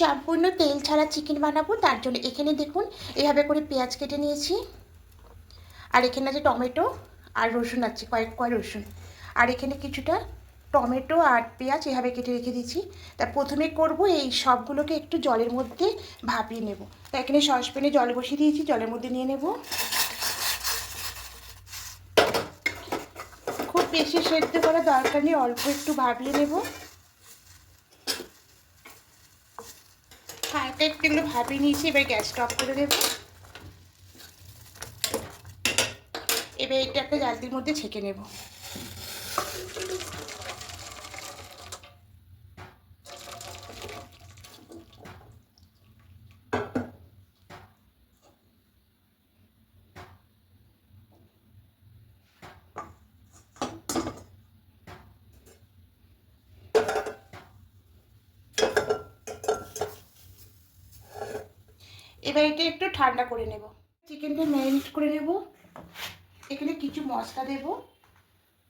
সম্পূর্ণ তেল ছাড়া চিকেন বানাবো, তার জন্য এখানে দেখুন, এভাবে করে পেঁয়াজ কেটে নিয়েছি। আর এখানে আছে টমেটো আর রসুন আছে, কয়েক কয় রসুন। আর এখানে কিছুটা টমেটো আর পেঁয়াজ এভাবে কেটে রেখে দিয়েছি। তা প্রথমে করব এই সবগুলোকে একটু জলের মধ্যে ভাপিয়ে নেব। তা এখানে সসপ্যানে জল বসিয়ে দিয়েছি, জলের মধ্যে নিয়ে নেব। খুব বেশি সেদ্ধ করা দরকার নেই, অল্প একটু ভাপিয়ে নেব। হালকা একটু এগুলো নিয়েছি, এবার গ্যাসটা অফ করে দেবো এবার এটা একটা জালতির মধ্যে ছেঁকে নেব। এবার এটা একটু ঠান্ডা করে নেব। চিকেনটা ম্যারিনেট করে নেব। এখানে কিছু মশলা দেব।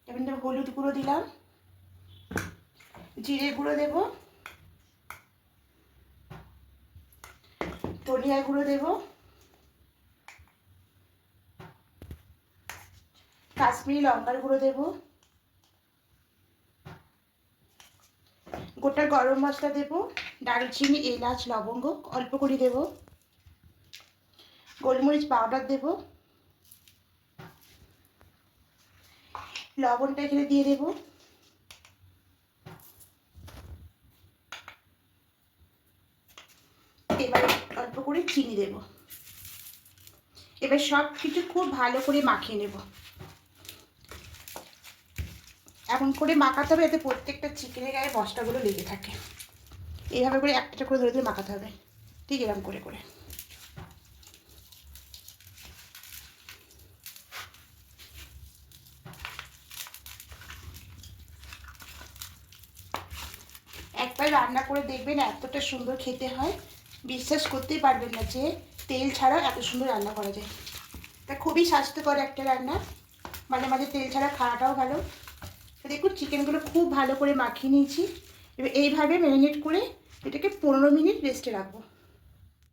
ধরো হলুদ গুঁড়ো দিলাম। জিরে গুঁড়ো দেব। ধনিয়া গুঁড়ো দেব। কাশ্মীরি লঙ্কার গুঁড়ো দেব। গোটা গরম মশলা দেব। দারুচিনি, এলাচ, লবঙ্গ অল্প করে দেব। গোলমরিচ পাউডার দেবো। লবণটা এখানে দিয়ে দেব। এবারে অল্প করে চিনি দেব। এবার সব কিছু খুব ভালো করে মাখিয়ে নেব। এমন করে মাখাতে হবে যাতে প্রত্যেকটা চিকেনের গায়ে মশলাগুলো লেগে থাকে। এইভাবে করে একটা করে ধরে ধরে মাখাতে হবে। ঠিক এরকম করে করে একবার রান্না করে দেখবেন এতটা সুন্দর খেতে হয়। বিশ্বাস করতেই পারবেন না যে তেল ছাড়া এত সুন্দর রান্না করা যায়। তা খুবই স্বাস্থ্যকর একটা রান্না। মাঝে মাঝে তেল ছাড়া খাওয়াটাও ভালো। দেখুন চিকেনগুলো খুব ভালো করে মাখিয়ে নিয়েছি। এবার এইভাবে ম্যারিনেট করে এটাকে পনেরো মিনিট রেস্টে রাখব।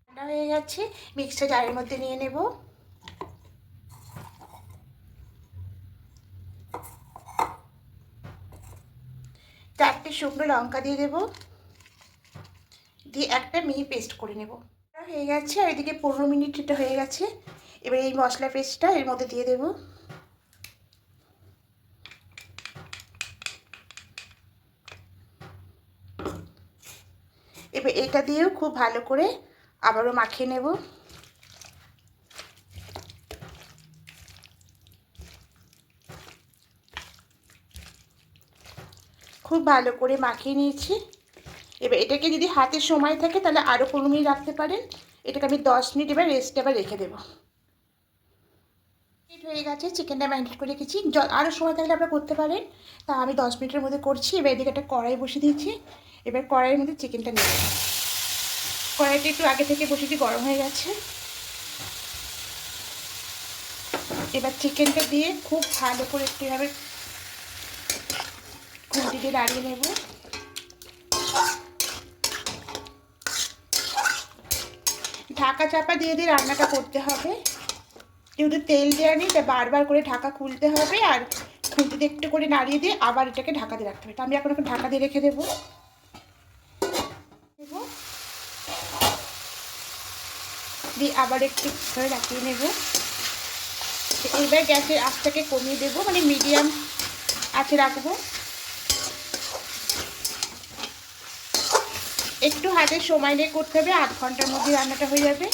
ঠান্ডা হয়ে গেছে। মিক্সটা জারের মধ্যে নিয়ে নেব। চারটে শুকনো লঙ্কা দিয়ে দেবো। দিয়ে একটা মিহি পেস্ট করে নেব। হয়ে গেছে, আর এদিকে পনেরো মিনিট এটা হয়ে গেছে। এবার এই মশলা পেস্টটা এর মধ্যে দিয়ে দেব। এবার এটা দিয়েও খুব ভালো করে আবারও মাখিয়ে নেব। খুব ভালো করে মাখিয়ে নিয়েছি। এবার এটাকে যদি হাতে সময় থাকে, তাহলে আরও পনেরো মিনিট রাখতে পারেন। এটাকে আমি দশ মিনিট এবার রেস্টে এবার রেখে দেবো। মিনিট হয়ে গেছে চিকেনটা ম্যারিনেট করে রেখেছি। আরও সময় থাকলে আপনারা করতে পারেন। তা আমি দশ মিনিটের মধ্যে করছি। এবার এদিকে একটা কড়াই বসিয়ে দিয়েছি এবার কড়াইয়ের মধ্যে চিকেনটা নিয়ে কড়াইটা একটু আগে থেকে বসেছি গরম হয়ে গেছে। এবার চিকেনটা দিয়ে খুব ভালো করে একটু এভাবে খুঁটি দিয়ে দাঁড়িয়ে নেব। ঢাকা চাপা দিয়ে দিয়ে রান্নাটা করতে হবে। যেহেতু তেল দেওয়া নেই তাই বারবার করে ঢাকা খুলতে হবে আর খুঁটিতে একটু করে নাড়িয়ে দিয়ে আবার এটাকে ঢাকা দিয়ে রাখতে হবে। তো আমি এখন এখন ঢাকা দিয়ে রেখে দেবো। দিয়ে আবার একটু ধরে রাখিয়ে নেব। এইবার গ্যাসের আঁচটাকে কমিয়ে দেবো মানে মিডিয়াম আছে রাখব। একটু হাতে সময় নিয়ে করতে হবে, আধ ঘণ্টার মধ্যে রান্নাটা হয়ে যাবে।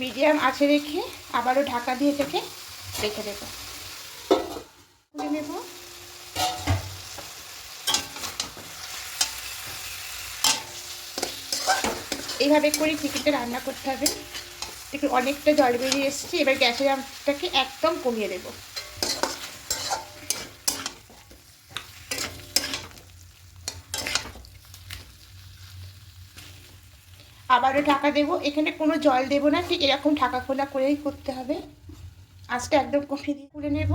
মিডিয়াম আছে রেখে আবারও ঢাকা দিয়ে থেকে রেখে দেবো। এইভাবে করে চিকেনটা রান্না করতে হবে। একটু অনেকটা জল বেরিয়ে এসেছি। এবার গ্যাসের আমটাকে একদম কমিয়ে দেবো। আবারও ঢাকা দেবো। এখানে কোনো জল দেবো না, ঠিক এরকম ঢাকা খোলা করেই করতে হবে। আজকে একদম কমিয়ে দিয়ে করে নেব।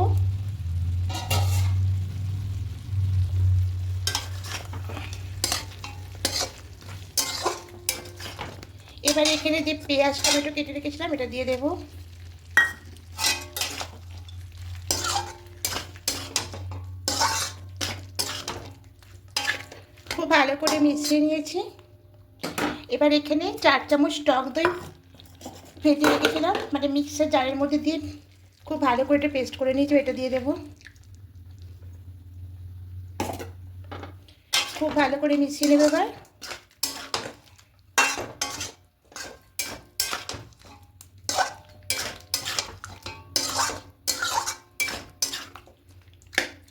এবার এখানে যে পেঁয়াজ, টমেটো কেটে রেখেছিলাম, এটা দিয়ে দেবো। খুব ভালো করে মিশিয়ে নিয়েছি। এবার এখানে চার চামচ টক দই ফেটে রেখেছিলাম। মানে মিক্সার জারের মধ্যে দিয়ে খুব ভালো করে এটা পেস্ট করে নিয়েছি, এটা দিয়ে দেবো। খুব ভালো করে মিশিয়ে নেবে এবার।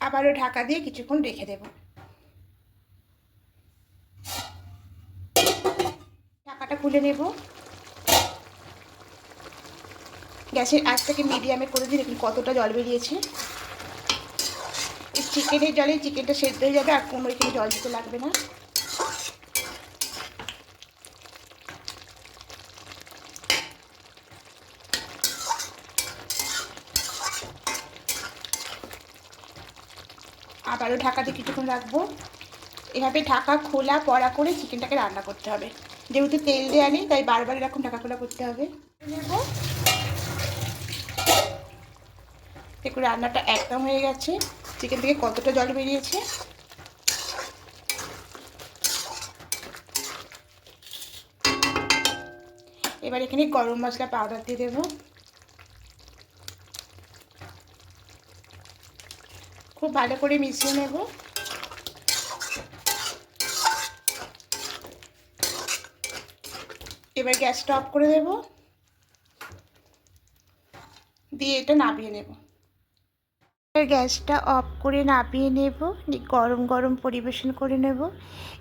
আবারও ঢাকা দিয়ে কিছুক্ষণ রেখে দেব। খুলে নেব। গ্যাসের আঁচটাকে মিডিয়ামে করে দিই, দেখুন কতটা জল বেরিয়েছে। চিকেনের জলে চিকেনটা সেদ্ধ হয়ে যাবে, আর কোনো এখানে জল দিতে লাগবে না। আবারও ঢাকাতে কিছুক্ষণ রাখব। এভাবে ঢাকা, খোলা, পড়া করে চিকেনটাকে রান্না করতে হবে। যেহেতু তেল দেওয়া নেই, তাই বারবার এরকম ঢাকা খোলা করতে হবে। দেখুন, রান্নাটা একদম হয়ে গেছে। চিকেন থেকে কতটা জল বেরিয়েছে? এবার এখানে গরম মশলা পাউডার দিয়ে দেবো। খুব ভালো করে মিশিয়ে নেব। এবার গ্যাসটা অফ করে দেব। দিয়ে এটা নামিয়ে নেব। গ্যাসটা অফ করে নামিয়ে নেব গরম গরম পরিবেশন করে নেব।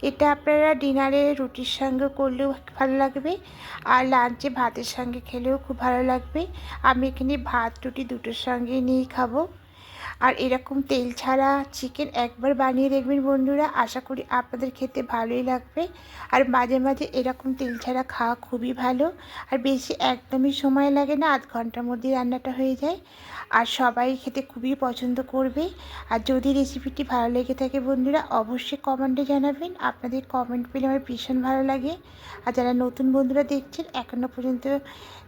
এটা আপনারা ডিনারে রুটির সঙ্গে করলেও ভালো লাগবে, আর লাঞ্চে ভাতের সঙ্গে খেলেও খুব ভালো লাগবে। আমি এখানে ভাত রুটি দুটোর সঙ্গে নিয়েই খাব। আর এরকম তেল ছাড়া চিকেন একবার বানিয়ে দেখবেন বন্ধুরা। আশা করি আপনাদের খেতে ভালোই লাগবে। আর মাঝে মাঝে এরকম তেল ছাড়া খাওয়া খুবই ভালো। আর বেশি একদমই সময় লাগে না, আধ ঘণ্টার মধ্যে রান্নাটা হয়ে যায়। আর সবাই খেতে খুবই পছন্দ করবে। আর যদি রেসিপিটি ভালো লেগে থাকে বন্ধুরা, অবশ্যই কমেন্টে জানাবেন। আপনাদের কমেন্ট পেলে আমার ভীষণ ভালো লাগে। আর যারা নতুন বন্ধুরা দেখছেন এখনও পর্যন্ত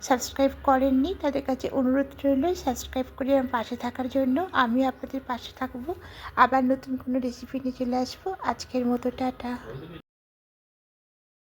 সাবস্ক্রাইব করেননি, তাদের কাছে অনুরোধ রইল সাবস্ক্রাইব করে আমার পাশে থাকার জন্য। আমি আপনাদের পাশে থাকব। আবার নতুন কোনো রেসিপি নিয়ে চলে আসব। আজকের মতো টাটা।